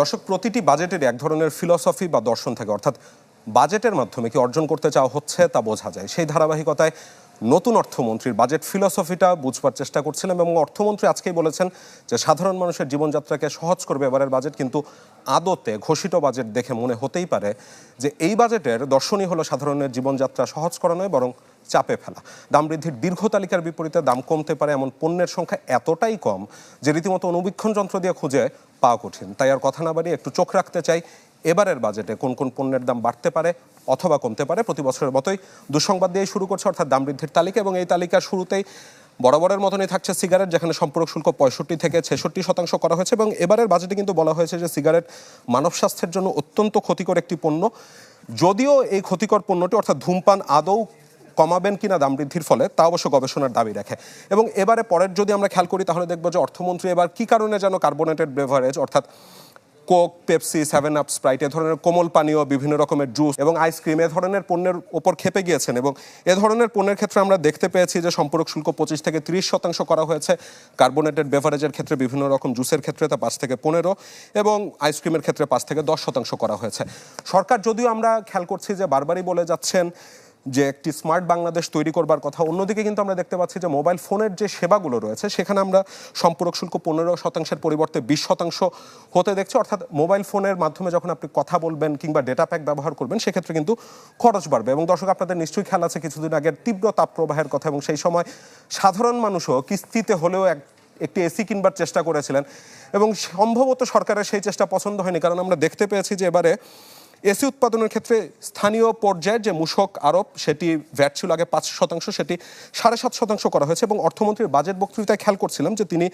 দর্শক, প্রতিটি বাজেটের এক ধরনের ফিলসফি বা দর্শন থাকে। অর্থাৎ বাজেটের মাধ্যমে কি অর্জন করতে চাওয়া হচ্ছে তা বোঝা যায়। সেই ধারাবাহিকতায় নতুন অর্থমন্ত্রীর বাজেট ফিলসফিটা বুঝবার চেষ্টা করছিলাম এবং অর্থমন্ত্রী আজকেই বলেছেন যে, সাধারণ মানুষের জীবনযাত্রাকে সহজ করবে এবারের বাজেট, কিন্তু আদতে ঘোষিত বাজেট দেখে মনে হতেই পারে যে, এই বাজেটের দর্শনই হলো সাধারণের জীবনযাত্রা সহজ করা নয়, বরং চাপে ফেলা। দাম বৃদ্ধির দীর্ঘ তালিকার বিপরীতে দাম কমতে পারে এমন পণ্যের সংখ্যা এতটাই কম যে রীতিমতো অনুবীক্ষণ যন্ত্র দিয়ে খুঁজে পাওয়া কঠিন। তাই আর কথা না বাড়িয়ে একটু চোখ রাখতে চাই এবারের বাজেটে কোন কোন পণ্যের দাম বাড়তে পারে অথবা কমতে পারে প্রতি বছরের মতোই। দুঃসংবাদ দিয়ে শুরু করছে, অর্থাৎ দাম বৃদ্ধির তালিকা এবং এই তালিকার শুরুতেই বরাবরের মতনই থাকছে সিগারেট, যেখানে সম্পূরক শুল্ক পঁয়ষট্টি থেকে ছেষট্টি শতাংশ করা হয়েছে এবং এবারের বাজেটে কিন্তু বলা হয়েছে যে সিগারেট মানব স্বাস্থ্যের জন্য অত্যন্ত ক্ষতিকর একটি পণ্য। যদিও এই ক্ষতিকর পণ্যটি, অর্থাৎ ধূমপান আদৌ কমাবেন কিনা দাম বৃদ্ধির ফলে, তা অবশ্য গবেষণার দাবি রাখে। এবং এবারে পরের যদি আমরা খেয়াল করি, তাহলে দেখব যে অর্থমন্ত্রী এবার কি কারণে যেন কার্বোনেটেড বেভারেজ অর্থাৎ Coke Pepsi seven up Sprite এ ধরনের কোমল পানীয়, বিভিন্ন রকমের জুস এবং আইসক্রিম এ ধরনের পণ্যের ওপর খেপে গিয়েছেন এবং এ ধরনের পণ্যের ক্ষেত্রে আমরা দেখতে পেয়েছি যে সম্পূরক শুল্ক পঁচিশ থেকে তিরিশ শতাংশ করা হয়েছে। কার্বোনেটেড বেভারেজের ক্ষেত্রে বিভিন্ন রকম জুসের ক্ষেত্রে তা পাঁচ থেকে পনেরো এবং আইসক্রিমের ক্ষেত্রে পাঁচ থেকে দশ শতাংশ করা হয়েছে। সরকার যদিও আমরা খেয়াল করছি যে বারবারই বলে যাচ্ছেন যে একটি স্মার্ট বাংলাদেশ তৈরি করবার কথা। অন্যদিকে কিন্তু আমরা দেখতে পাচ্ছি যে মোবাইল ফোনের যে সেবাগুলো রয়েছে, সেখানে আমরা সম্পূরক শুল্ক পনেরো শতাংশের পরিবর্তে বিশ শতাংশ হতে দেখছি। অর্থাৎ মোবাইল ফোনের মাধ্যমে যখন আপনি কথা বলবেন কিংবা ডেটা প্যাক ব্যবহার করবেন, সেক্ষেত্রে কিন্তু খরচ বাড়বে। এবং দর্শক, আপনাদের নিশ্চয়ই খেয়াল আছে, কিছুদিন আগের তীব্র তাপপ্রবাহের কথা এবং সেই সময় সাধারণ মানুষও কিস্তিতে হলেও এক, একটি এসি কিনবার চেষ্টা করেছিলেন। এবং সম্ভবত সরকারের সেই চেষ্টা পছন্দ হয়নি, কারণ আমরা দেখতে পেয়েছি যে এবারে এসি উৎপাদনের ক্ষেত্রে স্থানীয় পর্যায়ে যে মূসক আরোপ, সেটি ভ্যাট ছিল আগে পাঁচ শতাংশ, সেটি সাড়ে সাত শতাংশ করা হয়েছে এবং অর্থমন্ত্রীর বাজেট বক্তৃতায় খেয়াল করছিলাম যে তিনি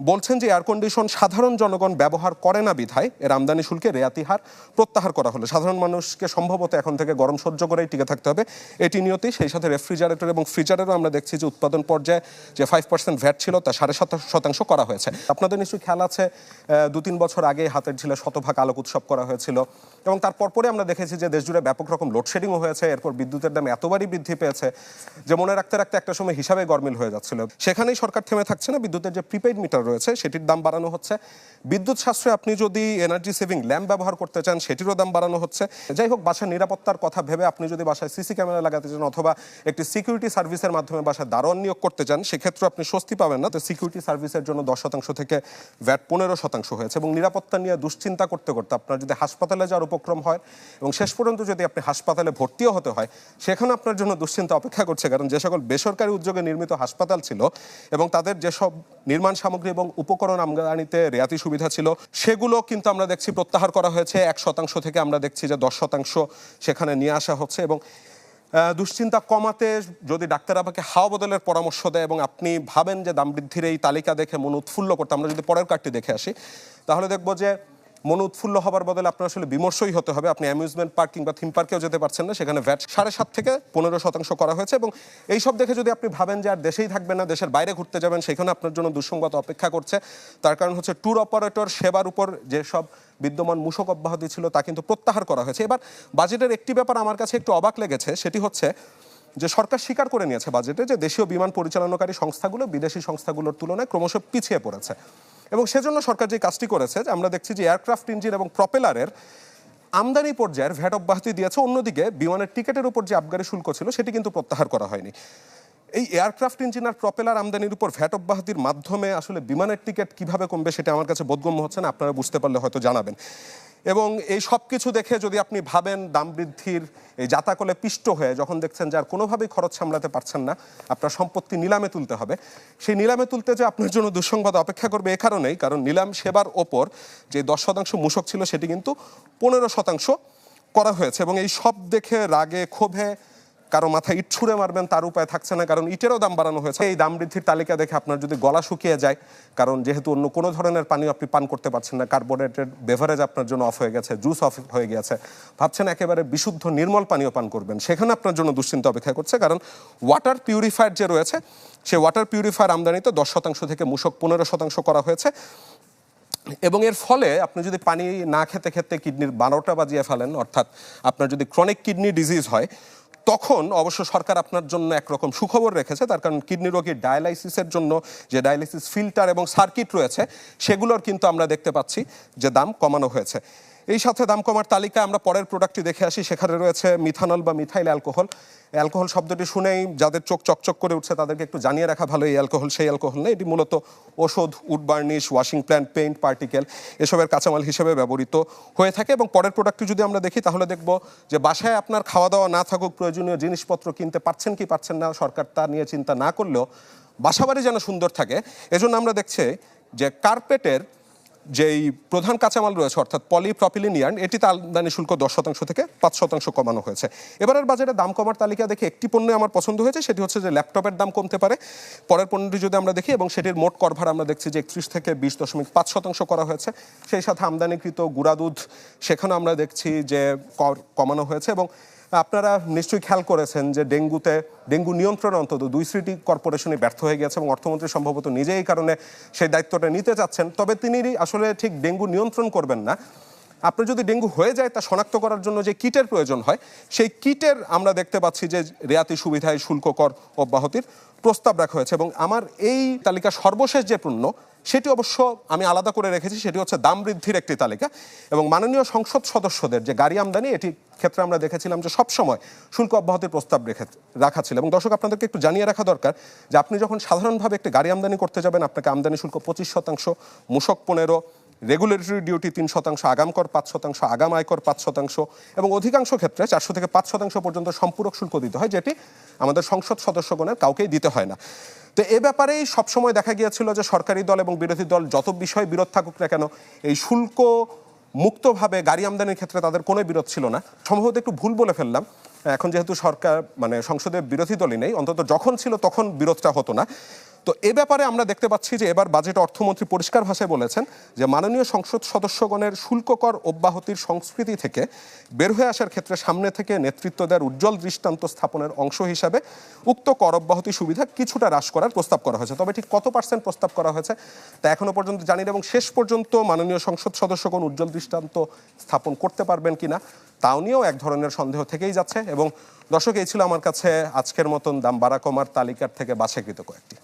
বলছেন যে এয়ার কন্ডিশন সাধারণ জনগণ ব্যবহার করে না বিধায় এর আমদানি শুল্কে রেয়াতি হার প্রত্যাহার করা হলো। সাধারণ মানুষকে সম্ভবত এখন থেকে গরম সহ্য করেই টিকে থাকতে হবে। এটি নিয়তেই সেই সাথে রেফ্রিজারেটর এবং ফ্রিজারেরও আমরা দেখছি যে উৎপাদন পর্যায়ে যে ফাইভ পার্সেন্ট ভ্যাট ছিল তা সাড়ে সাত শতাংশ করা হয়েছে। আপনাদের নিশ্চয়ই খেয়াল আছে দু তিন বছর আগে হাতের ঝিলে শতভাগ আলোক উৎসব করা হয়েছিল এবং তারপর পরে আমরা দেখেছি যে দেশজুড়ে ব্যাপক রকম লোডশেডিংও হয়েছে, এরপর বিদ্যুতের দাম এতবারই বৃদ্ধি পেয়েছে যে মনে রাখতে রাখতে একটা সময় হিসাবে গরমিল হয়ে যাচ্ছিল। সেখানেই সরকার থেমে থাকছে না, বিদ্যুতের যে প্রিপেইড মিটার রয়েছে, সেটির দাম বাড়ানো হচ্ছে। বিদ্যুৎ সাশ্রয়ে আপনি যদি এনার্জি সেভিং ল্যাম্প ব্যবহার করতে চান, সেটিরও দাম বাড়ানো হচ্ছে। যাই হোক, বাসার নিরাপত্তার কথা ভেবে আপনি যদি বাসায় সিসি ক্যামেরা লাগাতে চান অথবা একটি সিকিউরিটি সার্ভিসের মাধ্যমে বাসায় দারোয়ান নিয়োগ করতে চান, সেক্ষেত্রে আপনি স্বস্তি পাবেন না। তো সিকিউরিটি সার্ভিসের জন্য দশ শতাংশ থেকে ভ্যাট পনেরো শতাংশ হয়েছে এবং নিরাপত্তা নিয়ে দুশ্চিন্তা করতে করতে আপনার যদি হাসপাতালে যাওয়ার উপক্রম হয় এবং শেষ পর্যন্ত যদি আপনি হাসপাতালে ভর্তিও হতে হয়, সেখানে আপনার জন্য দুশ্চিন্তা অপেক্ষা করছে। কারণ যে সকল বেসরকারি উদ্যোগে নির্মিত হাসপাতাল ছিল এবং তাদের যেসব নির্মাণ সামগ্রী এবং উপকরণ আমদানিতে রেয়াতি সুবিধা ছিল। সেগুলো কিন্তু আমরা দেখছি প্রত্যাহার করা হয়েছে। এক শতাংশ থেকে আমরা দেখছি যে দশ শতাংশ সেখানে নিয়ে আসা হচ্ছে এবং দুশ্চিন্তা কমাতে যদি ডাক্তার আপনাকে হাওয়া বদলের পরামর্শ দেয় এবং আপনি ভাবেন যে দাম বৃদ্ধির এই তালিকা দেখে মন উৎফুল্ল করতে, আমরা যদি পরের কার্ডটি দেখে আসি, তাহলে দেখব যে মন উৎফুল্ল হবার বদলে আপনার আসলে বিমর্ষই হতে হবে। আপনি অ্যামিউজমেন্ট পার্ক কিংবা থিম পার্কেও যেতে পারছেন না, সেখানে ভ্যাট সাড়ে সাত থেকে পনেরো শতাংশ করা হয়েছে এবং এই সব দেখে যদি আপনি ভাবেন যে আর দেশেই থাকবেন না, দেশের বাইরে ঘুরতে যাবেন, সেখানে আপনার জন্য দুঃসংবাদ অপেক্ষা করছে। তার কারণ হচ্ছে ট্যুর অপারেটর সেবার উপর যেসব বিদ্যমান মূসক অব্যাহতি ছিল, তা কিন্তু প্রত্যাহার করা হয়েছে। এবার বাজেটের একটি ব্যাপার আমার কাছে একটু অবাক লেগেছে, সেটি হচ্ছে যে সরকার স্বীকার করে নিয়েছে বাজেটে যে দেশীয় বিমান পরিচালনাকারী সংস্থাগুলো বিদেশি সংস্থাগুলোর তুলনায় ক্রমশ পিছিয়ে পড়েছে। এবং সেজন্য সরকার যে কাজটি করেছে, যে আমরা দেখছি যে এয়ারক্রাফট ইঞ্জিন এবং প্রপেলারের আমদানি পর্যায়ের ভ্যাট অব্যাহতি দিয়েছে। অন্যদিকে বিমানের টিকেটের উপর যে আবগারি শুল্ক ছিল, সেটি কিন্তু প্রত্যাহার করা হয়নি। এই এয়ারক্রাফট ইঞ্জিন আর প্রপেলার আমদানির উপর ভ্যাট অব্যাহতির মাধ্যমে আসলে বিমানের টিকিট কীভাবে কমবে, সেটা আমার কাছে বোধগম্য হচ্ছে না। আপনারা বুঝতে পারলে হয়তো জানাবেন। এবং এই সব কিছু দেখে যদি আপনি ভাবেন দাম বৃদ্ধির এই জাতাকলে পিষ্ট হয়ে, যখন দেখছেন যে আর কোনোভাবেই খরচ সামলাতে পারছেন না, আপনার সম্পত্তি নিলামে তুলতে হবে। সেই নিলামে তুলতে যে আপনার জন্য দুঃসংবাদ অপেক্ষা করবে এ কারণেই, কারণ নিলাম সেবার ওপর যে দশ শতাংশ মূসক ছিল, সেটি কিন্তু পনেরো শতাংশ করা হয়েছে এবং এই সব দেখে রাগে, ক্ষোভে কারও মাথায় ইট ছুঁড়ে মারবেন, তার উপায় থাকছে না, কারণ ইটেরও দাম বাড়ানো হয়েছে। এই দাম বৃদ্ধির তালিকা দেখে আপনার যদি গলা শুকিয়ে যায়, কারণ যেহেতু অন্য কোনো ধরনের পানীয় আপনি পান করতে পারছেন না কার্বোনেটেড বেভারেজ আপনার জন্য অফ হয়ে গেছে জুস অফ হয়ে গেছে। ভাবছেন একেবারে বিশুদ্ধ নির্মল পানীয় পান করবেন। সেখানে আপনার জন্য দুশ্চিন্তা অপেক্ষা করছে, কারণ ওয়াটার পিউরিফায়ার যে রয়েছে, সে ওয়াটার পিউরিফায়ার আমদানিতে দশ শতাংশ থেকে মূসক পনেরো শতাংশ করা হয়েছে। এবং এর ফলে আপনি যদি পানি না খেতে খেতে কিডনির বারোটা বাজিয়ে ফেলেন, অর্থাৎ আপনার যদি ক্রনিক কিডনি ডিজিজ হয় তখন অবশ্য সরকার আপনার জন্য একরকম সুখবর রেখেছে, তার কারণ কিডনি রোগীর ডায়ালাইসিসের জন্য যে ডায়ালাইসিস ফিল্টার এবং সার্কিট রয়েছে, সেগুলোর কিন্তু আমরা দেখতে পাচ্ছি যে দাম কমানো হয়েছে। এই সাথে দাম কমার তালিকায় আমরা পরের প্রোডাক্টটি দেখে আসি। সেখানে রয়েছে মিথানল বা মিথাইল অ্যালকোহল অ্যালকোহল শব্দটি শুনেই যাদের চোখ চকচক করে উঠছে তাদেরকে একটু জানিয়ে রাখা ভালো, এই অ্যালকোহল সেই অ্যালকোহল না এটি মূলত ওষুধ wood varnish washing plant paint particle এসবের কাঁচামাল হিসেবে ব্যবহৃত হয়ে থাকে। এবং পরের প্রোডাক্টটি যদি আমরা দেখি, তাহলে দেখব যে বাসায় আপনার খাওয়া দাওয়া না থাকুক, প্রয়োজনীয় জিনিসপত্র কিনতে পারছেন কি পারছেন না, সরকার তা নিয়ে চিন্তা না করলেও বাসাবাড়ি যেন সুন্দর থাকে, এজন্য আমরা দেখছি যে কার্পেটের যেই প্রধান কাঁচামাল রয়েছে, অর্থাৎ পলিপ্রপিলিন ইয়ার্ন এটিতে আমদানি শুল্ক দশ শতাংশ থেকে পাঁচ শতাংশ কমানো হয়েছে। এবারের বাজারে দাম কমার তালিকা দেখে একটি পণ্য আমার পছন্দ হয়েছে, সেটি হচ্ছে যে ল্যাপটপের দাম কমতে পারে। পরের পণ্যটি যদি আমরা দেখি, এবং সেটির মোট কর ভাড়া আমরা দেখছি যে একত্রিশ থেকে বিশ দশমিক পাঁচ শতাংশ করা হয়েছে। সেই সাথে আমদানিকৃত গুঁড়া দুধ, সেখানেও আমরা দেখছি যে কর কমানো হয়েছে, এবং আপনারা নিশ্চয়ই খেয়াল করেছেন যে ডেঙ্গুতে, ডেঙ্গু নিয়ন্ত্রণ অন্তত দুই সিটি কর্পোরেশনই ব্যর্থ হয়ে গেছে এবং অর্থমন্ত্রী সম্ভবত নিজেই কারণে সেই দায়িত্বটা নিতে চাচ্ছেন। তবে তিনি আসলে ঠিক ডেঙ্গু নিয়ন্ত্রণ করবেন না। আপনার যদি ডেঙ্গু হয়ে যায় তা শনাক্ত করার জন্য যে কিটের প্রয়োজন হয়, সেই কিটের আমরা দেখতে পাচ্ছি যে রেয়াতি সুবিধায় শুল্ক কর অব্যাহতির প্রস্তাব রাখা হয়েছে এবং আমার এই তালিকা সর্বশেষ যে পণ্য সেটি অবশ্য আমি আলাদা করে রেখেছি, সেটি হচ্ছে দাম বৃদ্ধির একটি তালিকা। এবং মাননীয় সংসদ সদস্যদের যে গাড়ি আমদানি, এটি ক্ষেত্রে আমরা দেখেছিলাম যে সবসময় শুল্ক অব্যাহতির প্রস্তাব রেখে রাখা ছিল। এবং দর্শক, আপনাদেরকে একটু জানিয়ে রাখা দরকার যে আপনি যখন সাধারণভাবে একটি গাড়ি আমদানি করতে যাবেন, আপনাকে আমদানি শুল্ক পঁচিশ শতাংশ, মূসক পনেরো রেগুলেটরি ডিউটি তিন শতাংশ আগাম কর পাঁচ শতাংশ আগাম আয়কর পাঁচ শতাংশ এবং অধিকাংশ ক্ষেত্রে চারশো থেকে পাঁচ শতাংশ পর্যন্ত সম্পূরক শুল্ক দিতে হয়, যেটি আমাদের সংসদ সদস্যগণের কাউকেই দিতে হয় না। তো এ ব্যাপারেই সবসময় দেখা গিয়েছিল যে সরকারি দল এবং বিরোধী দল যত বিষয়ে বিরোধ থাকুক না কেন, এই শুল্ক মুক্তভাবে গাড়ি আমদানির ক্ষেত্রে তাদের কোনো বিরোধ ছিল না। সম্ভবত একটু ভুল বলে ফেললাম। এখন যেহেতু সরকার মানে সংসদে বিরোধী দলই নেই, অন্তত যখন ছিল তখন বিরোধটা হতো না। তো এ ব্যাপারে আমরা দেখতে পাচ্ছি যে এবার বাজেট অর্থমন্ত্রী পরিষ্কার ভাষায় বলেছেন যে মাননীয় সংসদ সদস্যগণের শুল্ক কর অব্যাহতির সংস্কৃতি থেকে বের হয়ে আসার ক্ষেত্রে সামনে থেকে নেতৃত্ব দেওয়ার উজ্জ্বল দৃষ্টান্ত স্থাপনের অংশ হিসাবে উক্ত কর অব্যাহতি সুবিধা কিছুটা হ্রাস করার প্রস্তাব করা হয়েছে। তবে ঠিক কত পার্সেন্ট প্রস্তাব করা হয়েছে তা এখনও পর্যন্ত জানি না এবং শেষ পর্যন্ত মাননীয় সংসদ সদস্যগণ উজ্জ্বল দৃষ্টান্ত স্থাপন করতে পারবেন কিনা তাও নিয়েও এক ধরনের সন্দেহ থেকেই যাচ্ছে এবং দর্শক, এই ছিল আমার কাছে আজকের মতন দাম বাড়া কমার তালিকার থেকে বাছাইকৃত কয়েকটি।